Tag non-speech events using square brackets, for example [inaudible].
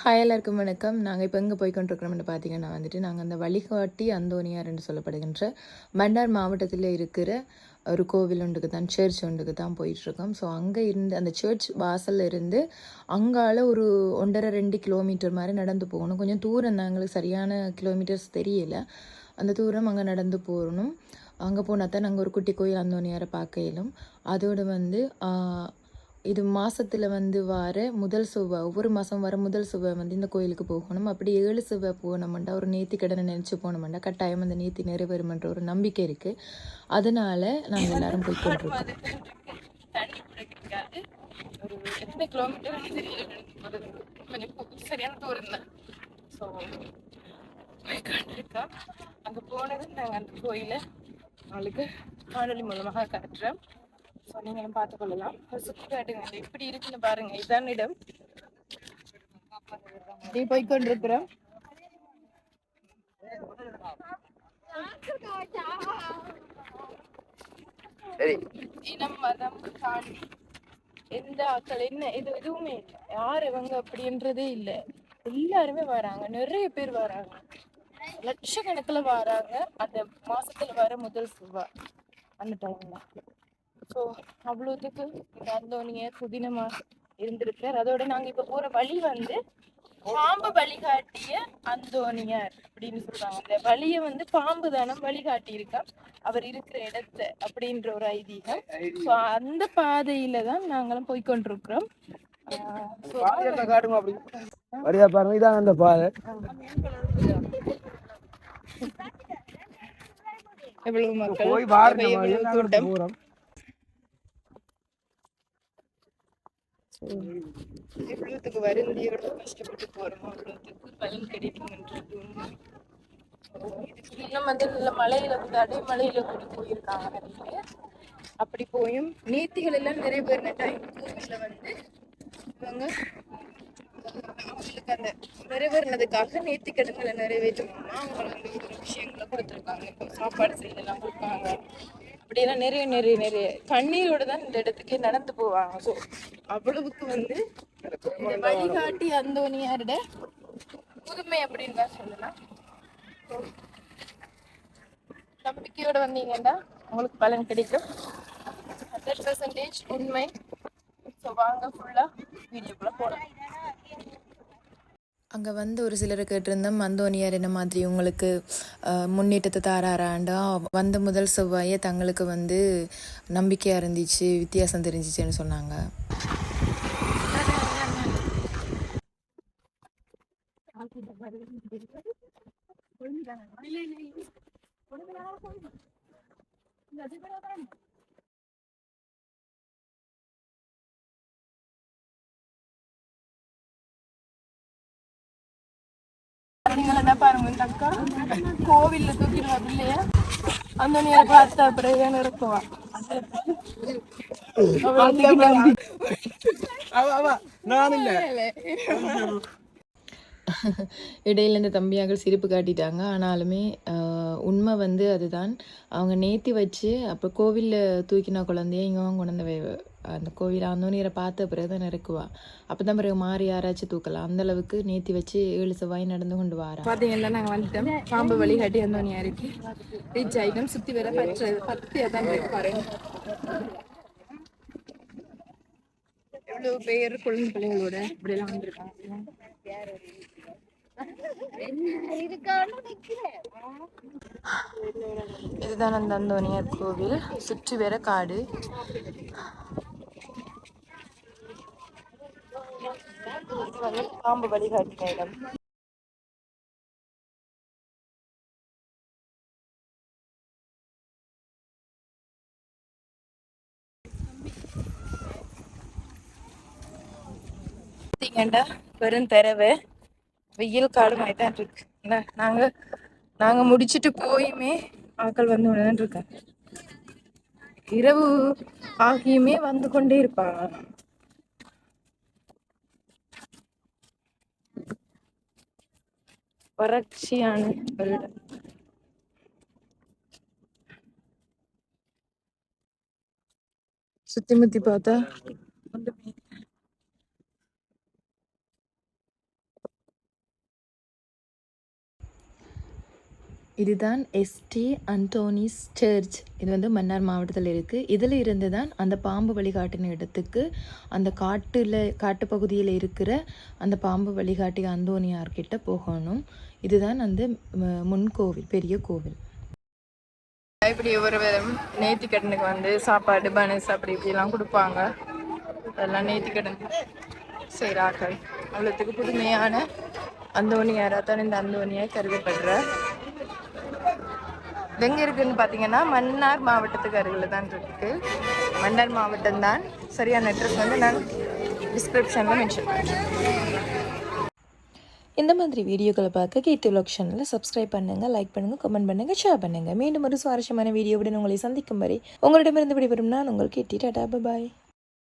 Hi எல்லாருக்கும் வணக்கம். நாங்கள் இப்போ எங்கே போய்கொண்டிருக்கிறோம்னு பார்த்தீங்கன்னா வந்துட்டு நாங்கள் அந்த வழிகாட்டி அந்தோனியார் என்று சொல்லப்படுகின்ற மன்னார் மாவட்டத்தில் இருக்கிற ஒரு கோவில் ஒன்றுக்கு தான் சர்ச் ஒன்றுக்கு தான் போயிட்டுருக்கோம். ஸோ அங்கே இருந்து அந்த சர்ச் வாசல்ல இருந்து அங்கால ஒரு ஒன்றரை ரெண்டு கிலோமீட்டர் மாதிரி நடந்து போகணும். கொஞ்சம் தூரம் தான் எங்களுக்கு சரியான கிலோமீட்டர்ஸ் தெரியல. அந்த தூரம் அங்கே நடந்து போகணும் அங்கே போனால் தான் நாங்கள் ஒரு குட்டி கோயில் அந்தோனியாரை பார்க்க இயலும். அதோடு வந்து இது மாதத்தில் வந்து வர முதல் செவ்வாய் ஒவ்வொரு மாதம் வர முதல் செவ்வாய் வந்து இந்த கோயிலுக்கு போகணும். அப்படி ஏழு செவ்வாய் போனோம்டா ஒரு நேத்தி கடனை நினச்சி போனோம்டா கட்டாயம் அந்த நேத்தி நிறைவேறுமென்ற ஒரு நம்பிக்கை இருக்குது அதனால நாங்கள் எல்லாரும் போய் கொண்டிருக்கோம் சரியான தூரம் தான் ஸோ போய்கொண்டிருக்கோம் அங்கே போனது நாங்கள் அந்த கோயிலை அவளுக்கு காணொலி மூலமாக காட்டுறோம். ஸோ நீங்களும் பார்த்து கொள்ளலாம் சுற்றி காட்டுங்க. எப்படி இருக்குன்னு பாருங்க. இதுதான் இடம். அப்படியே போய்கொண்டிருக்கிறோம் இனம் மதம் தாண்டி எந்த ஆக்கள் என்ன இது எதுவுமே இல்லை. யார் இவங்க அப்படின்றதே இல்லை. எல்லாருமே வராங்க. நிறைய பேர் வராங்க. லட்சக்கணக்கில் வராங்க. அந்த மாசத்துல வர முதல் செவ்வாய். அந்த டைம்ல ஸோ அவ்வளோத்துக்கு இந்த அந்தோனியர் புதினமா இருந்திருக்கார் அதோட நாங்க இப்ப போற வழி வந்து பாம்பு வழிகாட்டிய அந்தோனியார் அப்படின்னு சொல்றாங்க அந்த வழியை வந்து பாம்பு தானே வழிகாட்டி இருக்கா அவர் இருக்கிற இடத்த அப்படின்ற ஒரு ஐதீகம். ஸோ அந்த பாதையில தான் நாங்களும் போய் கொண்டிருக்கிறோம். ஆஹ் so காட்டுங்க அப்படி? வரியா பாருங்க இதான் அந்த பாதை எவ்வளவு மக்கள்? கூட்டம் தூரம் எவ்வளவுத்துக்கு வருந்தி கஷ்டப்பட்டு போறோமோ அவ்வளோத்துக்கு பலன் கிடைக்கும்ன்றது இன்னும் வந்து நல்ல மலையில வந்து அடைமலையில கூட போயிருக்காங்க நிறைய. அப்படி போயும். நேர்த்திகள் எல்லாம் நிறைவேறின டைம் கோவில்ல வந்து இவங்க அவங்களுக்கு அந்த நிறைவேறினதுக்காக நேர்த்தி கடன்களை நிறைவேற்றணும்னா அவங்க வந்து ஒரு விஷயங்களை கொடுத்துருக்காங்க. இப்போ சாப்பாடு செய்யலாம் கொடுப்பாங்க. அப்படியெல்லாம் நிறைய நிறைய நிறைய. கண்ணீரோட தான் இந்த இடத்துக்கே நடந்து போவாங்க. ஸோ அவ்வளவுக்கு வந்து இந்த வழிகாட்டி அந்தோனியாரோட புதுமை அப்படின்னு தான் சொல்லலாம். நம்பிக்கையோட வந்தீங்கன்னா உங்களுக்கு பலன் கிடைக்கும். ஹண்ட்ரட் பர்சன்டேஜ் உண்மை. ஸோ வாங்க ஃபுல்லாக வீடியோக்குள்ளே போகலாம் அங்கே வந்து ஒரு சிலர் கேட்டிருந்தோம் அந்தோனியார் என்ன மாதிரி உங்களுக்கு முன்னேற்றத்தை தாராராண்டா வந்த முதல் செவ்வாயே தங்களுக்கு வந்து நம்பிக்கையாக இருந்துச்சு வித்தியாசம் தெரிஞ்சிச்சுன்னு சொன்னாங்க. [laughs] நீங்கள் என்ன பாருங்க இந்த அக்கா. கோவில்ல தூக்கிடுவா பிள்ளைய அந்த நேரம் பார்த்தா நான் இல்ல. இடையில இந்த தம்பியாக்கள் சிரிப்பு காட்டிட்டாங்க. ஆனாலுமே உண்மை வந்து அதுதான். அவங்க நேத்தி வச்சு அப்போ கோவிலில் தூக்கினா குழந்தைய இங்கே கொண்டு வந்து அந்த கோவில் அந்தோனியரை பார்த்த பிறகு தான் இறக்குவா. அப்போ தான் பிறகு மாறி யாராச்சும் தூக்கலாம். அந்த அளவுக்கு நேத்தி வச்சு ஏழு செவ்வாய் நடந்து கொண்டு வாரா. பாத்தீங்கன்னா நாங்க வந்துட்டோம். பாம்பு வழிகாட்டி அந்தோனியா இருக்கு ரீச் ஆயிட்டோம். சுத்தி வர பற்று பத்தியா தான் பாருங்க எவ்வளவு பேர் குழந்தை பிள்ளைங்களோட இப்படி எல்லாம் வந்திருக்காங்க. இதுதான் அந்த அந்தோனியார் கோவில். சுற்றி வேற காடு. இது வந்து பாம்பு வழிகாட்டின இடம் பார்த்தீங்கண்டா வெறும் தெரவை. வெயில் காடு தான் இருக்கு. இல்லை நாங்க நாங்க முடிச்சுட்டு போயுமே ஆக்கள் வந்து உடனே இருக்காங்க. இரவு ஆகியுமே வந்து கொண்டே இருப்பாங்க. வறட்சியான ஒரு இடம் சுத்தி முத்தி பார்த்தா இதுதான் எஸ்டி அந்தோனிஸ் சர்ச் இது வந்து மன்னார் மாவட்டத்தில் இருக்குது இதில் இருந்து தான் அந்த பாம்பு வழிகாட்டின இடத்துக்கு அந்த காட்டில் காட்டுப்பகுதியில் இருக்கிற அந்த பாம்பு வழிகாட்டி அந்தோனியார்கிட்ட போகணும். இதுதான் அந்த முன் முன்கோவில் பெரிய கோவில். இப்படி ஒருவரும் கடனுக்கு வந்து சாப்பாடு பனஸ் அப்படி இப்படிலாம் கொடுப்பாங்க. அதெல்லாம் நேர்த்திக்கடன் செய்கிறார்கள் அவ்வளோத்துக்கு புதுமையான அந்தோனியாராக தான் இந்த அந்தோணியாக கருதப்படுற எங்க இருக்குன்னு பார்த்தீங்கன்னா மன்னார் மாவட்டத்துக்கு அருகில் தான் இருக்கு. மன்னார் மாவட்டம் தான் சரியான அட்ரஸ் வந்து நான் டிஸ்கிரிப்ஷனில் மென்ஷன் பண்ணுறேன் இந்த மாதிரி வீடியோக்களை பார்க்க கீர்த்தி உலக் சேனலை சப்ஸ்கிரைப் பண்ணுங்கள் லைக் பண்ணுங்கள் கமெண்ட் பண்ணுங்கள் ஷேர் பண்ணுங்கள் மீண்டும் ஒரு சுவாரஸ்யமான வீடியோவுடன் உங்களை சந்திக்கும் வரை உங்களிடமிருந்து விடைபெறும் நான் உங்கள் கீர்த்தி டாடா. பாய்